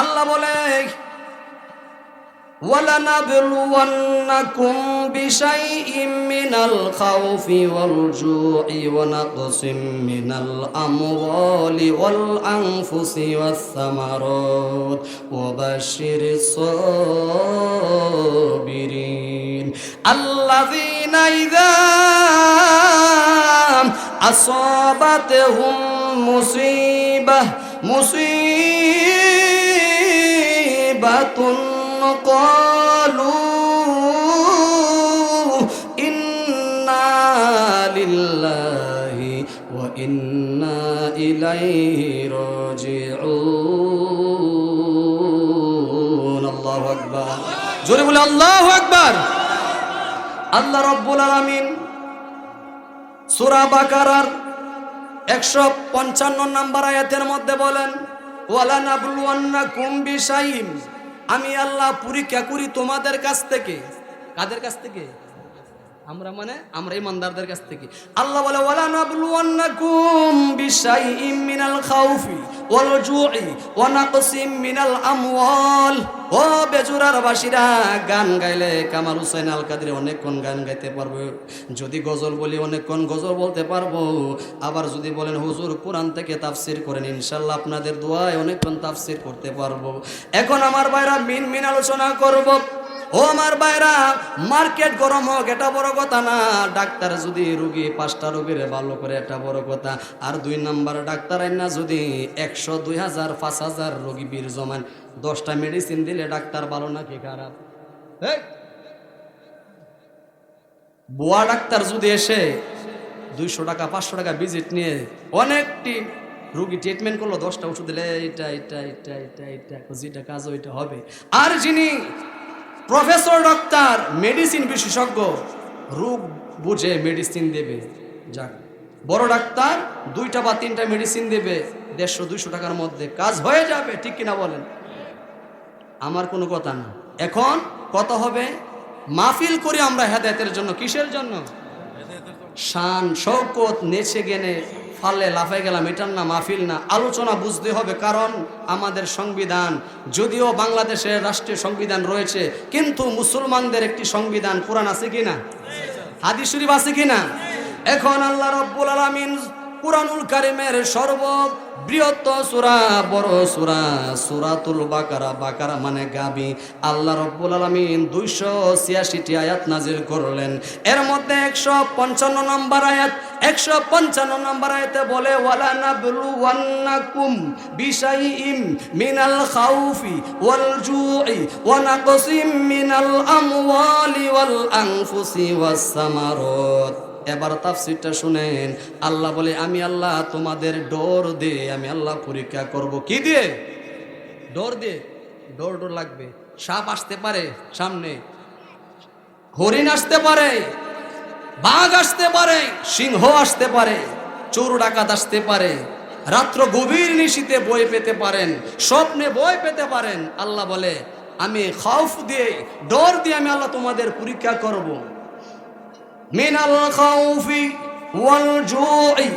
আল্লাহ বলে ولنبلونكم بشيء من الخوف والجوع ونقص من الأموال والأنفس والثمرات وبشر الصابرين الذين إذا أصابتهم مصيبة مصيبة قالوا إنا لله وإنا إليه راجعون الله أكبر জোরে বলে আল্লাহ আকবার আল্লাহ রব্বুল আলামিন সূরা বাকারার একশো পঞ্চান্ন নাম্বার আয়াতের মধ্যে বলেন ওয়ালা নাবলুয়ান্না কুম্বি শাইম আমি আল্লাহ পুরী করি তোমাদের কাছ থেকে। কাদের কাছ থেকে? আমরা মানে আমরা ইমানদারদের কাছ থেকে। আল্লাহ বলে, ওয়ালা নাবলুয়ান্নাকুম বিশাইইম মিনাল খাউফি ওয়াল জুই ওয়া নাকসিম মিনাল আমওয়াল। ও বেজুরার বাসীরা গান গাইলে কামাল হুসাইন আল কাদের অনেকক্ষণ গান গাইতে পারব। যদি গজল বলি অনেকক্ষণ গজল বলতে পারব। আবার যদি বলেন, হুজুর, কোরআন থেকে তাফসির করেন ইনশাল্লাহ আপনাদের দোয়ায় অনেকক্ষণ তাফসির করতে পারব। এখন আমার বাইরা মিন মিন আলোচনা করব। ও আমার বাইরা মার্কেট গরম হোক এটা বড় কথা না ডাক্তার যদি রুগী পাঁচটা রোগীর ভালো করে এটা বড় কথা আর দুই নাম্বার ডাক্তার আইনা যদি একশো দুই হাজার পাঁচ হাজার রোগী বীর জমান দশটা মেডিসিন দিলে ডাক্তার ভালো নাকি খারাপ! বুয়া ডাক্তার যদি এসে দুইশো টাকা পাঁচশো টাকা ভিজিট নিয়ে অনেকটি রুগী ট্রিটমেন্ট করল দশটা ওষুধ দিলে এটা এটা এটা এটা এটা যেটা কাজ ওইটা হবে আর যিনি প্রফেসর ডাক্তার মেডিসিন বিশেষজ্ঞ, রোগ বুঝে মেডিসিন দেবে, যাক। বড় ডাক্তার, দুইটা বা তিনটা মেডিসিন দেবে, দেড়শো, দুইশো টাকার মধ্যে কাজ হয়ে যাবে, ঠিক কিনা বলেন? আমার কোনো কথা না। এখন কত হবে, মাহফিল করি আমরা হেদায়তের জন্য, কিসের জন্য? শান শৌকত নেচে গেনে ফালে লাফাই গেলাম, এটার না মাহফিল না, আলোচনা বুঝতে হবে, কারণ আমাদের সংবিধান, যদিও বাংলাদেশের রাষ্ট্রীয় সংবিধান রয়েছে, কিন্তু মুসলমানদের একটি সংবিধান, কোরআন আছে কিনা? হাদিস শরীফ আছে কিনা? এখন আল্লাহ রব্বুল আলামিন কুরআনুল কারিমের সর্ব বৃহত্ত সুরা, বড় সুরা, সূরাতুল বাকারা। বাকারা মানে গাবি। আল্লাহ রব্বুল আলামিন 286টি আয়াত নাজিল করলেন। এর মধ্যে 155 নম্বর আয়াত। 155 নম্বর আয়াতে বলে ওয়ালা নাবলুওয়ান্নাকুম বিশাইইম মিনাল খাউফি ওয়াল জুই ওয়া নাকসিম মিনাল আমওয়ালি ওয়াল আনফুসি ওয়াস সামারাত। এবার তাফসিরটা শুনেন। আল্লাহ বলে, আমি আল্লাহ তোমাদের ডোর দিয়ে আমি আল্লাহ পরীক্ষা করব। কি দিয়ে? ডোর দিয়ে? ডোর ডোর লাগবে। সাপ আসতে পারে সামনে। হরিণ আসতে পারে। বাঘ আসতে পারে। সিংহ আসতে পারে। চোর, ডাকাত আসতে পারে। রাত্র গভীর নিশীতে বই পেতে পারেন, স্বপ্নে বই পেতে পারেন। আল্লাহ বলে, আমি খাউফ দিয়ে, ডর দিয়ে আমি আল্লাহ তোমাদের পরীক্ষা করব। মিনাল খাউফি ওয়াল জুই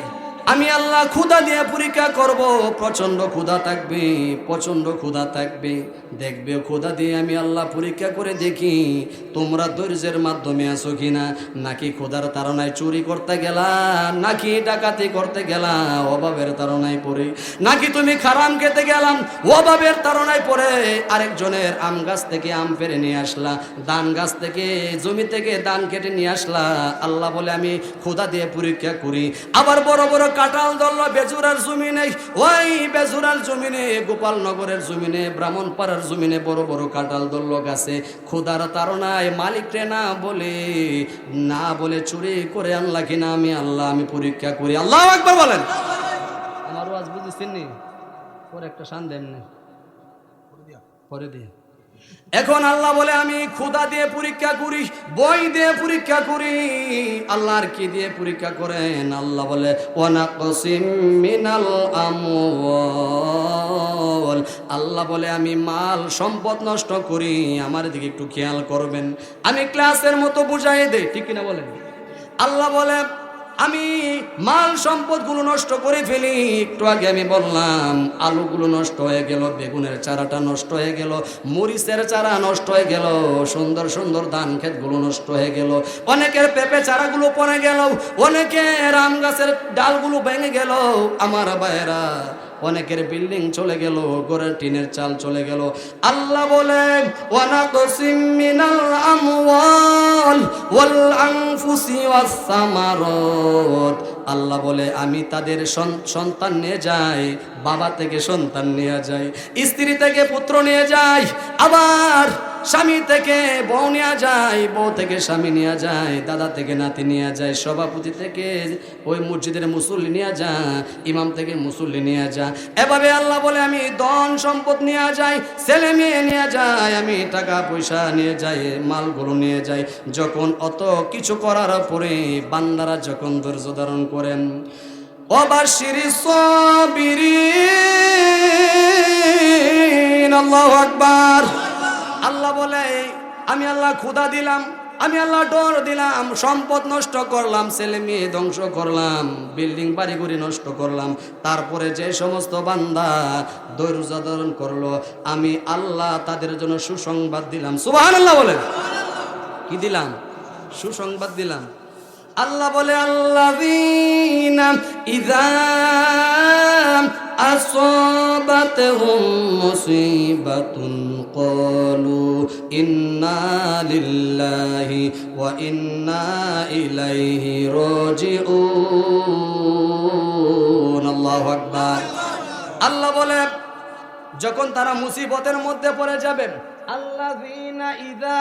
আমি আল্লাহ ক্ষুধা দিয়ে পরীক্ষা করব। প্রচণ্ড ক্ষুধা থাকবে প্রচণ্ড ক্ষুধা থাকবে। দেখবে ক্ষুধা দিয়ে আমি আল্লাহ পরীক্ষা করে দেখি, তোমরা ধৈর্যের মাধ্যমে আছো কিনা? নাকি ক্ষুধার তারনায় চুরি করতে গেলা? নাকি ডাকাতি করতে গেলা? অভাবের তারনায় পড়ে। নাকি তুমি খারাম খেতে গেলাম? অভাবের তারনায় পড়ে। আরেকজনের আম গাছ থেকে আম পেরে নিয়ে আসলা, ধান গাছ থেকে, জমি থেকে ধান কেটে নিয়ে আসলা। আল্লাহ বলে, আমি ক্ষুধা দিয়ে পরীক্ষা করি। আবার বড় বড় কাঁঠাল ধরলো বেজুরার জমিনে ওই বেজুরার জমিনে গোপালনগরের জমিনে ব্রাহ্মণপাড়ার জমিনে বড় বড় কাঁঠাল ধরলো গাছে। তারনায় মালিক রে না বলে না বলে চুরি করে আনলা কিনা আমি আল্লাহ আমি পরীক্ষা করি। আল্লাহ একবার বলেন। আমার আজ বুঝেছেন নি? পরে একটা শান দেন পরে দিয়ে। এখন আল্লাহ বলে, আমি ক্ষুদা দিয়ে পরীক্ষা করি বই দিয়ে পরীক্ষা করি আল্লাহর কি দিয়ে পরীক্ষা করেন? আল্লাহ বলে আমওয়াল। আল্লাহ বলে, আমি মাল সম্পদ নষ্ট করি, আমার দিকে একটু খেয়াল করবেন। আমি ক্লাসের মতো বুঝাই দেই, ঠিক কিনা বলেন? আল্লাহ বলে আমি মাল সম্পদগুলো নষ্ট করে ফেলি। একটু আগে আমি বললাম, আলুগুলো নষ্ট হয়ে গেল, বেগুনের চারাটা নষ্ট হয়ে গেল, মরিচের চারা নষ্ট হয়ে গেল, সুন্দর সুন্দর ধান ক্ষেতগুলো নষ্ট হয়ে গেল, অনেকের পেঁপে চারাগুলো পরে গেল, অনেকের আম গাছের ডালগুলো ভেঙে গেল। আমার ভাইয়েরা অনেকের বিল্ডিং চলে গেল ঘরের টিনের চাল চলে গেল। আল্লাহ বলে ওয়ানাকসিম আমওয়াল আল্লাহ বলে, আমি তাদের সন- সন্তান নিয়ে যাই, বাবা থেকে সন্তান নিয়ে যাই, স্ত্রী থেকে পুত্র নিয়ে যাই, আবার স্বামী থেকে বউ নেওয়া যায় বউ থেকে স্বামী নেওয়া যায় দাদা থেকে নাতি নেওয়া যায় সভাপতি থেকে ওই মসজিদের মুসল্লি নিয়ে যা, ইমাম থেকে মুসল্লি নিয়ে যা। এভাবে আল্লাহ বলে, আমি ধন সম্পদ নিয়ে যাই, ছেলে মেয়ে নিয়ে যাই, আমি টাকা পয়সা নিয়ে যাই, মালগুলো নিয়ে যাই। যখন অত কিছু করার পরে বান্দারা যখন ধৈর্য ধারণ করেন। অবাশিরি সবিরিন আল্লাহু আকবার। আল্লাহ বলে, আমি আল্লাহ ক্ষুদা দিলাম, আমি আল্লাহ ডর দিলাম, সম্পদ নষ্ট করলাম, ছেলে মেয়ে ধ্বংস করলাম, বিল্ডিং বাড়িগুড়ি নষ্ট করলাম, তারপরে যে সমস্ত বান্দা ধৈর্য ধারণ করল, আমি আল্লাহ তাদের জন্য সুসংবাদ দিলাম। সুবাহ আল্লাহ বলেন। কি দিলাম? সুসংবাদ দিলাম। আল্লাহ বলে আল্লাহ ইদা أصابتهم مصيبة قالوا إنا لله وإنا إليه راجعون الله أكبر আল্লাহ বলে যখন তারা মুসিবতের মধ্যে পড়ে যাবে আল্লাযীনা ইযা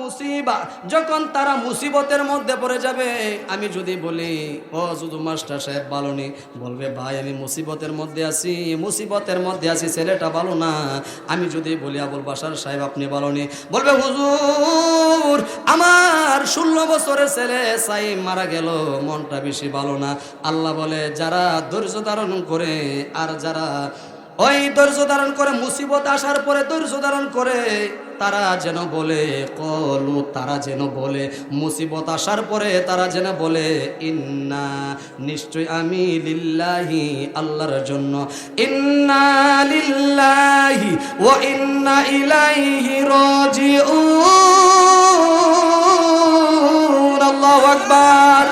মুসিবা, যখন তারা মুসিবতের মধ্যে পড়ে যাবে, আমি যদি বলি, ও শুধু মাস্টার সাহেব ভালো বলবে, ভাই, আমি মুসিবতের মধ্যে আছি, মুসিবতের মধ্যে আছি, ছেলেটা ভালো না। আমি যদি বলি, আবুল বাসার সাহেব, আপনি ভালো বলবে, হুজুর, আমার ষোলো বছরের ছেলে সাইম মারা গেল, মনটা বেশি ভালো না। আল্লাহ বলে, যারা ধৈর্য ধারণ করে, আর যারা ওই ধৈর্য ধারণ করে, মুসিবত আসার পরে ধৈর্য ধারণ করে, তারা যেন বলে, কলু তারা যেন বলে, মুসিবত আসার পরে তারা যেন বলে, ইন্না, নিশ্চয় আমি লিল্লাহি, আল্লাহর জন্য। ইন্না লিল্লাহি ও ইন্না ইলাইহি রাজিউন। আল্লাহু আকবার।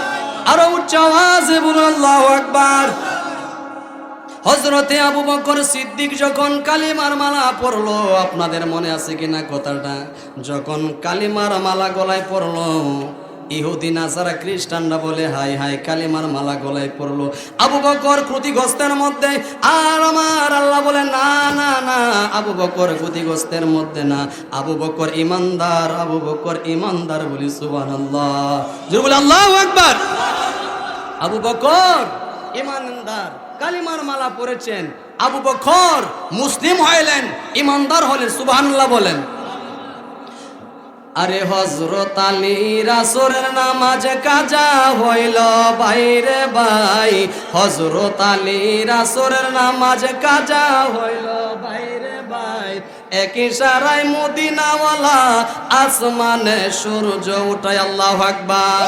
আরও উচ্চ আওয়াজে বলুন, আল্লাহু আকবার। হজরতে আবু বকর সিদ্দিক যখন কালিমার মালা পরলো, আপনাদের মনে আছে কিনা কথাটা? যখন কালিমার মালা গলায় পরলো, ইহুদি নাসারা খ্রিস্টানরা বলে, হাই হাই, কালিমার মালা গলায় পড়ল আবু বকর ক্ষতিগ্রস্তের মধ্যে, আর আমার আল্লাহ বলে, না না না, আবু বকর ক্ষতিগ্রস্তের মধ্যে না। আবু বকর ইমানদার, আবু বকর ইমানদার বলি জোরে বলে, আল্লাহু আকবার। আবু বকর ইমানদার। কালিমার মালা পরেছেন। আবু বখর মুসলিম হইলেন, ইমানদার হলেন, সুবহানাল্লাহ বলেন। আরে হজরত আলী রাসুরের নামাজ কাজা হইল বাইরে ভাই। হজরত আলী রাসুরের নামাজ কাজা হইল বাইরে ভাই। একই সারাই মদিনাওয়ালা আসমানে সূর্য উঠায় আল্লাহ আকবার।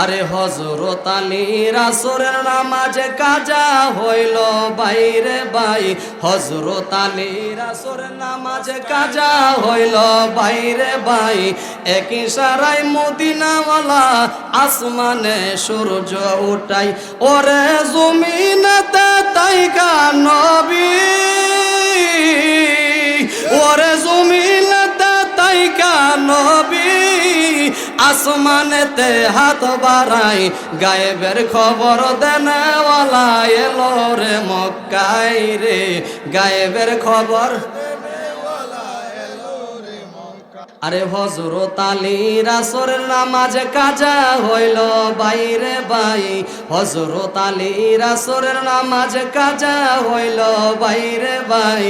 আরে হজরত আলী রাসুরের নামাজ কাজা হইল বাইরে ভাই হজরত আলী রাসুরের নামাজ কাজা হইল বাইরে বাই। একই সারাই মদিনাওয়ালা আসমানে সূর্য উঠাই। ওরে জমিনতে তাইকা নবী। ওরে তাইকা নবী আসমানেতে হাত বাড়াই গায়েবের খবর দেনওয়ালা এলো রে মক্কাই রে। গায়েবের খবর আরে হজরত আলী রাসরের নামাজ কাজা হইল, বাইরে বাই। হজরত আলী রাসরের নামাজ কাজা হইল, বাইরে বাই।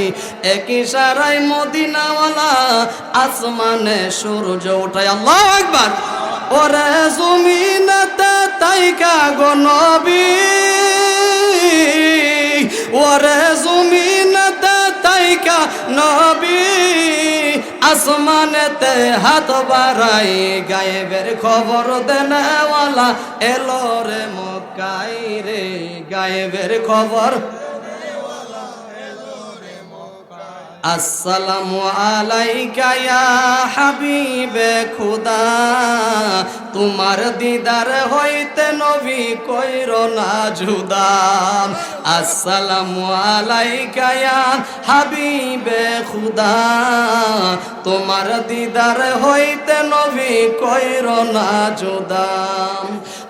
একই সারাই মদিনাওয়ালা আসমানে সূর্য উঠায়, আল্লাহ একবার ওরে জমিনতে তাইকা গো নবী, ওরে আসমানেতে হাত বাড়াই গায়েবের খবর দেনেওয়ালা এলো রে মকাই রে। গায়েবের খবর আসসালামু আলাইকা ইয়া হাবিবে খুদা। তোমার দিদার হইতে নবী কইর না জুদা। আসসালামু আলাইকা ইয়া হাবিবে খুদা। তোমার দিদার হইতে নবী কইর না জুদা।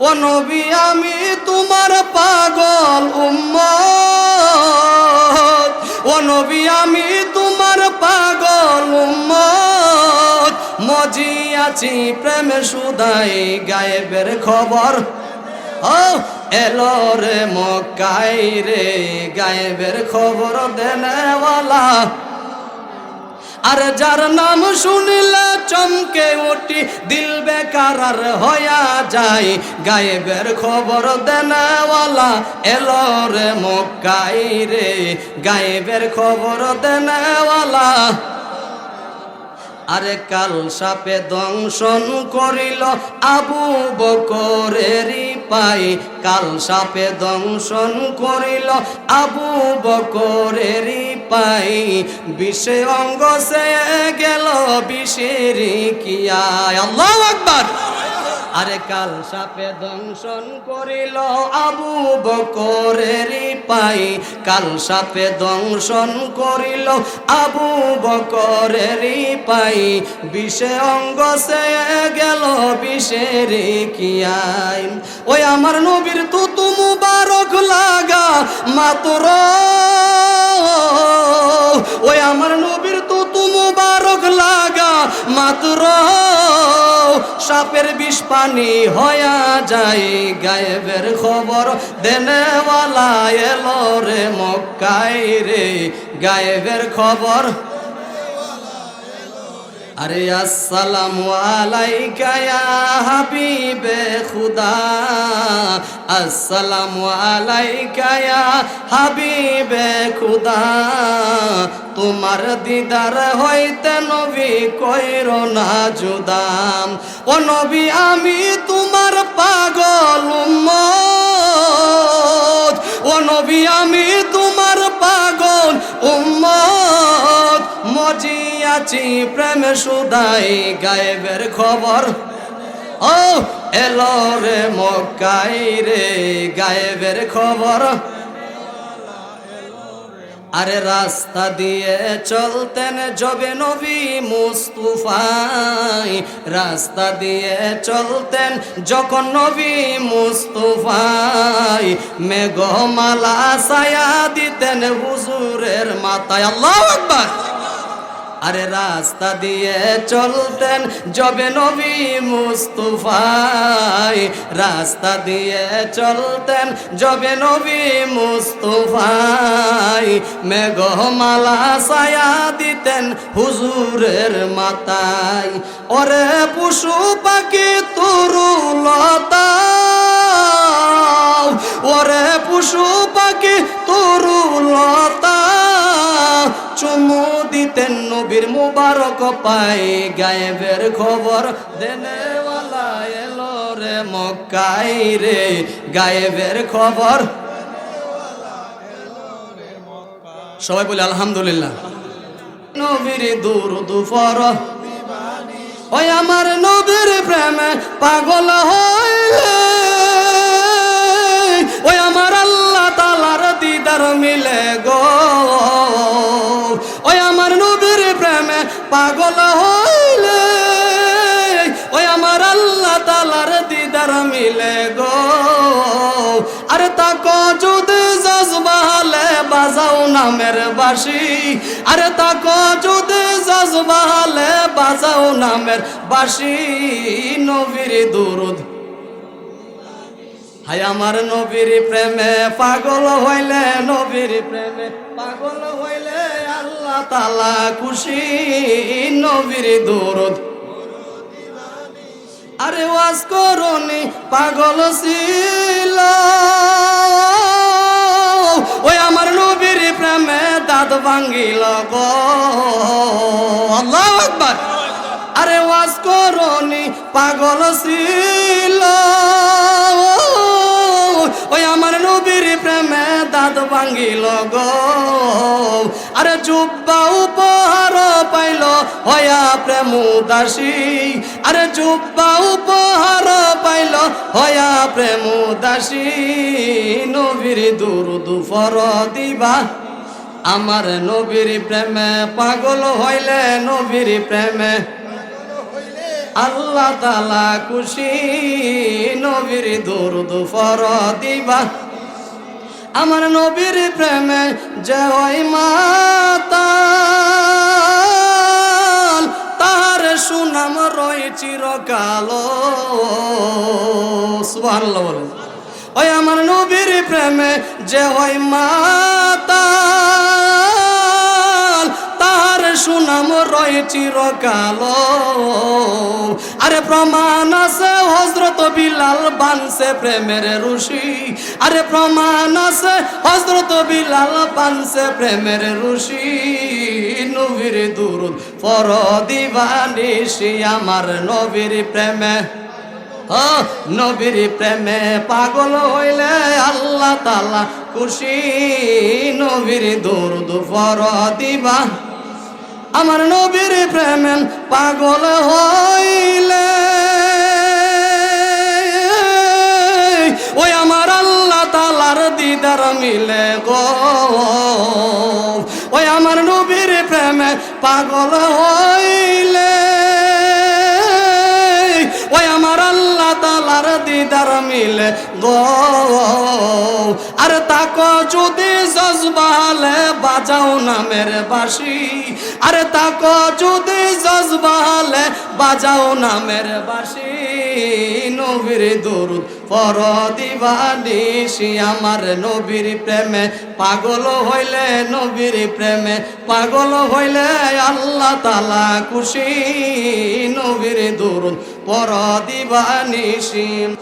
ও নবী, আমি তোমার পাগল উম্মত। ও নবী, আমি তোমার পাগল উম্মত। মজি আছি প্রেম সুদাই, গায়েবের খবর। ও, এলো রে মকাই রে, গায়েবের খবর দেনেওয়ালা। আর যার নাম শুনিলে চমকে উঠি, দিল বেকার আর হয়া যায় গায়েবের খবর দেনেওয়ালা এলো রে মক্কাই রে। গায়েবের খবর দেনেওয়ালা। আরে কাল সাপে দংশন করিল আবু বকরেরই পাই কাল সাপে দংশন করিল আবু বকরেরই পাই। বিষে অঙ্গ সে গেল বিষের কিয়া আল্লাহ আকবার। আরে কাল সাপে দংশন করিল আবু বকরেরই পাই। কাল সাপে দংশন করিল আবু বকরেরই পাই। বিষে অঙ্গ সে গেল বিষের কিয়াই ওই আমার নবীর তুতু মুবারক লাগা মাতর। ওই আমার নবীর তুতু মুবারক লাগা মাত্র। সাপের বিষ পানি হয়া যায় গায়েবের খবর দেনেওয়ালা এলো রে মক্কাই রে। গায়েবের খবর আরে আসসালাম আলাইকা হাবিবে খুদা। আসসালামু আলাইকা হাবিবে খুদা। তোমার দিদার হইতে নবী কইর না জুদাম। ও নবী, আমি তোমার পাগল ও নবী, আমি আছি প্রেম সুদাই গায়েবের খবর। ও, এলো রে মক্কাই রে, গায়েবের খবর। আরে রাস্তা দিয়ে চলতেন জবে নবী মুস্তুফাই। রাস্তা দিয়ে চলতেন যখন নবী মুস্তুফাই। মেঘমালা সায়া দিতেন হুজুরের মাথায়। আল্লাহ আকবার। আরে রাস্তা দিয়ে চলতেন জবে নবী মুস্তুফাই। রাস্তা দিয়ে চলতেন জবে নবী মুস্তুফাই। মেঘমালা ছায়া দিতেন হুজুরের মাথায়। ওরে পশু পাখি তরুলতা ওরে পশু দিতেন নবীর মুবারক পাই গায়েবের খবর। দেনেওয়ালা এলো রে মক্কাই রে গায়েবের খবর। সবাই বলে আলহামদুলিল্লাহ। নবীর দূর দুফর। ওই আমার নবীর প্রেমে পাগল হইলে পাগল হইলে, ওই আমার আল্লাহ তালার দিদার মিলে গো। আরে তাক যদি জজবাহালে বাজাও নামের বাসি আরে তাক যদি জজবাহালে বাজাও নামের বাসি নবীর দুরুদ হাই আমার নবীর প্রেমে পাগল হইলে নবীর প্রেমে পাগল হইলে আল্লাহ তালা খুশি, নবীর দৌরদ। আরে ওয়াজ করনি, পাগল ছিল। ওই আমার নবীর প্রেমে দাঁত ভাঙ্গিল গো। আল্লাহ আরে ওয়াজ করনি, পাগল ছিল। ওই আমার নবীর প্রেমে দাঁত ভাঙ্গিল গো। আরে জুব্বা উপহার পাইল হয়া প্রেম দাসী। আরে জুব্বা উপহার পাইল হয়া প্রেম দাসী। নবীর দূর দুফর দিবা। আমার নবীর প্রেমে পাগল হইলে নবীর প্রেমে আল্লাহ তালা খুশি, নবীর দূর দুফর দিবা আমার নবীর প্রেমে জয় মাতা তার সুনাম রয় চিরকাল বলেন। ওই আমার নবীর প্রেমে যে হয় মাতা সুনাম রয় চিরকাল। আরে প্রমাণ আছে হজরত বিলাল বানছে প্রেমের ঋষি আরে প্রমাণ আছে হজরত বিলাল বানছে প্রেমের ঋষি নবীর দুরুদ পর দিবানিসি আমার নবীর প্রেমে। নবীর প্রেমে পাগল হইলে আল্লাহ তালা খুশি। নবীর দুরুদ পর দিবা আমার নবীর প্রেম পাগল হইলে। ওই আমার আল্লাহ তালার দিদার মিলে গো। ওই আমার নবীর প্রেমে পাগল হইলে। দিদার মিলে গো। আর তাকো যদি জজবালে বাজাও নামের বাসি আরে তাকো যদি জজবালে বাজাও নামের বাসি নবীর দরুদ পর দিবানিসি আমার নবীর প্রেমে পাগল হইলে নবীর প্রেমে পাগল হইলে আল্লাহ তালা খুশি। নবীর দরুদ পর দিবানিসি